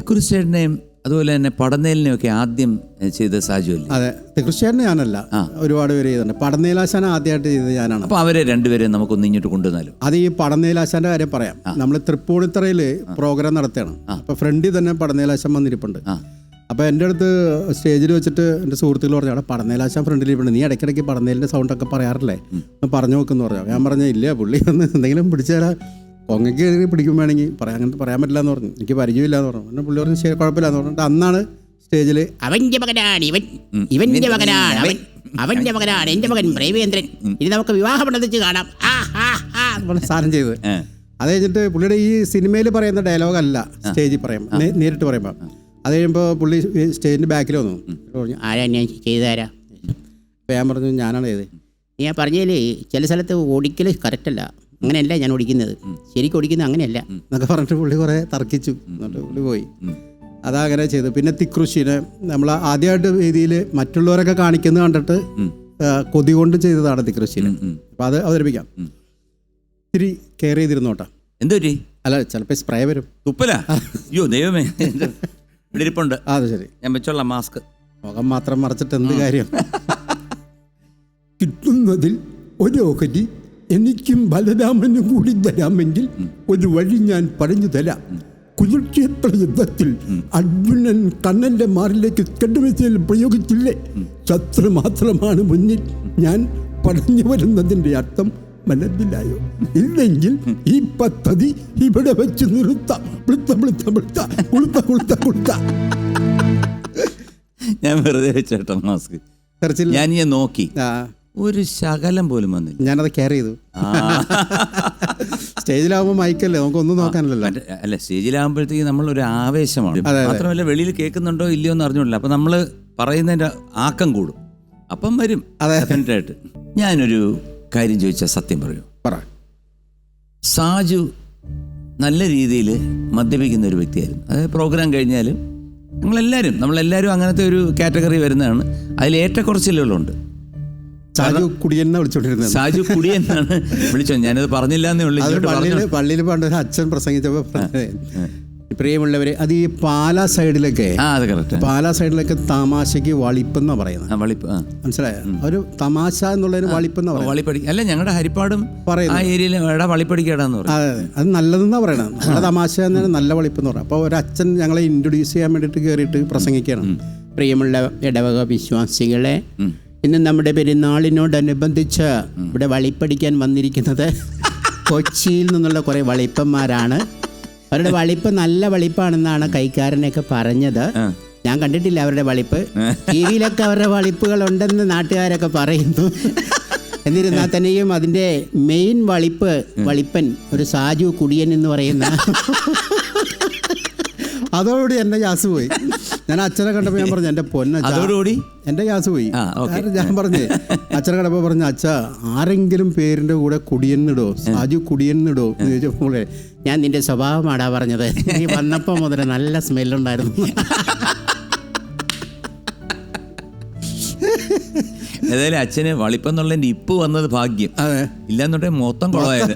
തിക്കുറിശേട്ടനെയും അതുപോലെ തന്നെ പടനേലിനെയൊക്കെ ഒക്കെ ആദ്യം ചെയ്ത അല്ലേ അതെ കൃഷിയാരനെ ഞാനല്ല. ഒരുപാട് പേര് ചെയ്തിട്ടുണ്ട്. പടനേലാശാന ആദ്യമായിട്ട് ചെയ്തത് ഞാനാണ്. അപ്പൊ അവരെ രണ്ടുപേരെയും നമുക്കൊന്ന് ഇങ്ങോട്ട് കൊണ്ടുവന്നാലും? അത് ഈ പടനേലാശാന്റെ കാര്യം പറയാം. നമ്മൾ തൃപ്പൂണിത്തറയിൽ പ്രോഗ്രാം നടത്തുകയാണ്. അപ്പൊ ഫ്രണ്ടിൽ തന്നെ പടനേലാശാൻ വന്നിരിപ്പുണ്ട്. അപ്പോൾ അപ്പൊ എന്റെ അടുത്ത് സ്റ്റേജിൽ വെച്ചിട്ട് എന്റെ സുഹൃത്തുക്കൾ പറഞ്ഞു അവിടെ പടന്നേലാശാൻ ഫ്രണ്ടിൽ ഇരിപ്പുണ്ട്. നീ ഇടയ്ക്കിടയ്ക്ക് പടനേലിന്റെ സൗണ്ട് ഒക്കെ പറയാറില്ലേ? പറഞ്ഞു നോക്കെന്ന് പറഞ്ഞു. ഞാൻ പറഞ്ഞ ഇല്ല പുള്ളി ഒന്ന് എന്തെങ്കിലും പിടിച്ചാൽ കൊങ്ങയ്ക്ക് പിടിക്കും വേണമെങ്കിൽ പറയാൻ അങ്ങനത്തെ പറയാൻ പറ്റില്ല എന്ന് പറഞ്ഞു. എനിക്ക് പരിചയമില്ല എന്ന് പറഞ്ഞു. പിന്നെ പുള്ളി പറഞ്ഞു ശരി കുഴപ്പമില്ല എന്ന് പറഞ്ഞിട്ട് അന്നാണ് സ്റ്റേജിൽ അവന്റെ മകനാണ് ഇവൻ. ഇവന്റെ മകനാണ് അവൻ. അവന്റെ മകനാണ് എന്റെ മകൻ പ്രേമേന്ദ്രൻ ഇനി നമുക്ക് വിവാഹം നടത്തിച്ച് കാണാം. ആ ആ ആ പറഞ്ഞ സാധനം ചെയ്തത് ഏ. അത് കഴിഞ്ഞിട്ട് പുള്ളിയുടെ ഈ സിനിമയിൽ പറയുന്ന ഡയലോഗല്ല സ്റ്റേജിൽ പറയുമ്പോൾ നേരിട്ട് പറയുമ്പോൾ അത് കഴിയുമ്പോൾ പുള്ളി സ്റ്റേജിന്റെ സ്റ്റേജിന്റെ ബാക്കിൽ വന്നു. പറഞ്ഞു ആരാ ഞാൻ ചെയ്താരാ അപ്പോൾ ഞാൻ പറഞ്ഞു ഞാനാണ് ചെയ്തത്. ഞാൻ പറഞ്ഞതിൽ ചില സ്ഥലത്ത് ഓടിക്കൽ കറക്റ്റല്ല അങ്ങനെയല്ല ഞാൻ ഓടിക്കുന്നത്. ശരിക്കും ഓടിക്കുന്നത് അങ്ങനെയല്ല. എന്നൊക്കെ പറഞ്ഞിട്ട് പുള്ളി കുറേ തർക്കിച്ചു. എന്നിട്ട് പുള്ളി പോയി. അതാ അങ്ങനെ ചെയ്തു. പിന്നെ തിക്കൃഷിനെ നമ്മൾ ആദ്യമായിട്ട് രീതിയിൽ മറ്റുള്ളവരൊക്കെ കാണിക്കുന്നത് കണ്ടിട്ട് കൊതി കൊണ്ട് ചെയ്തതാണ് തിക്കൃഷിനെ അപ്പോൾ അത് അവതരിപ്പിക്കാം. ഇത്തിരി കെയർ ചെയ്തിരുന്നോട്ടാ എന്തു അല്ല ചിലപ്പോൾ സ്പ്രേ വരും. തുപ്പല? അയ്യോ ദൈവമേ. ഇവിടെ ഇരിപ്പുണ്ട്. അത് ശരി. ഞാൻ വെച്ചോളാം മാസ്ക്. മുഖം മാത്രം മറച്ചിട്ട് എന്ത് കാര്യം? കിട്ടുന്നതിൽ ഒരോഹരി എനിക്കും ബലരാമനും കൂടി തരാമെങ്കിൽ ഒരു വഴി ഞാൻ പറഞ്ഞു തരാം. കുരുക്ഷേത്ര യുദ്ധത്തിൽ അർജുനൻ കണ്ണന്റെ മാറിലേക്ക് കെട്ടുവെച്ചതിൽ പ്രയോഗിച്ചില്ലേ? ശത്രു മാത്രമാണ് മുന്നിൽ. ഞാൻ പറഞ്ഞു വരുന്നതിന്റെ അർത്ഥം മനസ്സിലായോ? ഇല്ലെങ്കിൽ ഈ പദ്ധതി ഇവിടെ വെച്ച് നിർത്താം. വിളുത്ത വിളുത്ത വിളുത്ത കുളുത്ത കുളുത്ത കുളുത്ത. ഞാൻ വെറുതെ വെച്ചേട്ടോ മാസ്ക്. ഞാൻ ഞാൻ നോക്കി. ആ. ഒരു ശകലം പോലും വന്നില്ല. ഞാനത് കെയർ ചെയ്തു. സ്റ്റേജിലാവുമ്പോൾ മൈക്കല്ലേ നമുക്കൊന്നും നോക്കാനല്ലല്ലോ. നോക്കാനല്ലോ അല്ല സ്റ്റേജിലാവുമ്പോഴത്തേക്ക് നമ്മൾ ഒരു ആവേശമാണ് മാത്രമല്ല വെളിയിൽ കേൾക്കുന്നുണ്ടോ ഇല്ലയോ എന്ന് അറിഞ്ഞോളില്ല അപ്പൊ നമ്മൾ പറയുന്നതിന്റെ ആക്കം കൂടും. അപ്പം വരും ആയിട്ട്. ഞാനൊരു കാര്യം ചോദിച്ചാൽ സത്യം പറയൂ. പറ. സാജു നല്ല രീതിയിൽ മദ്യപിക്കുന്ന ഒരു വ്യക്തിയായിരുന്നു. അതായത് പ്രോഗ്രാം കഴിഞ്ഞാലും നമ്മളെല്ലാവരും നമ്മളെല്ലാവരും അങ്ങനത്തെ ഒരു കാറ്റഗറി വരുന്നതാണ്. അതിൽ ഏറ്റക്കുറച്ചിലുകളുണ്ട്. സാജു കുടിയെന്ന വിളിച്ചോണ്ടിരുന്നത്? സാജു കുടിയെന്നാണ് എന്നാണ് വിളിച്ചത്. ഞാനത് പറഞ്ഞില്ല എന്നേ ഉള്ളൂ. പള്ളിയിൽ പണ്ട് ഒരു അച്ഛൻ പ്രസംഗിച്ചപ്പോ പ്രിയമുള്ളവരെ അത് ഈ പാലാ സൈഡിലൊക്കെ പാലാ സൈഡിലൊക്കെ തമാശക്ക് വളിപ്പെന്നാ പറയുന്നത്. മനസ്സിലായോ? ഒരു തമാശ എന്നുള്ളതിന് വളിപ്പെന്നാ പറയുന്നത്. വളിപ്പടി അല്ല ഞങ്ങളുടെ ഹരിപ്പാടും പറയുന്നത്. ആ ഏരിയയിൽ എടാ വളിപ്പടിക്കടാന്ന് പറയും. അതെ നല്ലതെന്നാ പറയണത്. നമ്മുടെ തമാശ എന്നാണ് നല്ല വളിപ്പെന്ന് പറയാം അപ്പോൾ ഒരു അച്ഛൻ ഞങ്ങളെ ഇൻട്രൊഡ്യൂസ് ചെയ്യാൻ വേണ്ടിയിട്ട് കയറിയിട്ട് പ്രസംഗിക്കണം പ്രിയമുള്ള ഇടവക വിശ്വാസികളെ ഇന്ന് നമ്മുടെ പെരുന്നാളിനോടനുബന്ധിച്ച് ഇവിടെ വളിപ്പടിക്കാൻ വന്നിരിക്കുന്നത് കൊച്ചിയിൽ നിന്നുള്ള കുറേ വളിപ്പന്മാരാണ്. അവരുടെ വളിപ്പ് നല്ല വളിപ്പാണെന്നാണ് കൈക്കാരനൊക്കെ പറഞ്ഞത്. ഞാൻ കണ്ടിട്ടില്ല അവരുടെ വളിപ്പ്. ടിവിയിലൊക്കെ അവരുടെ വളിപ്പുകൾ ഉണ്ടെന്ന് നാട്ടുകാരൊക്കെ പറയുന്നു. എന്നിരുന്നാൽ തന്നെയും അതിന്റെ മെയിൻ വളിപ്പ് വളിപ്പൻ ഒരു സാജു കുടിയൻ എന്ന് പറയുന്ന അതോടുകൂടി എന്റെ ജാസ് പോയി. ഞാൻ അച്ഛനെ കണ്ടപ്പോ ഞാൻ പറഞ്ഞു എന്റെ പൊന്ന അതോടുകൂടി? എന്റെ ഗ്യാസ് പോയി. ഞാൻ പറഞ്ഞേ അച്ഛനെ കണ്ടപ്പോ പറഞ്ഞു അച്ഛ ആരെങ്കിലും പേരിന്റെ കൂടെ കുടിയെന്നിടോ സാജു കുടിയെന്നിടോ? എന്ന് ചോദിച്ചപ്പോൾ ഞാൻ നിന്റെ സ്വഭാവമാടാ പറഞ്ഞത്. നീ വന്നപ്പോ മുതൽ നല്ല സ്മെല്ലുണ്ടായിരുന്നു. ഏതായാലും അച്ഛന് വളിപ്പെന്നുള്ളതിന്റെ ഇപ്പ് വന്നത് ഭാഗ്യം. ഇല്ലാന്നുണ്ടെങ്കിൽ മൊത്തം കുളമായത്.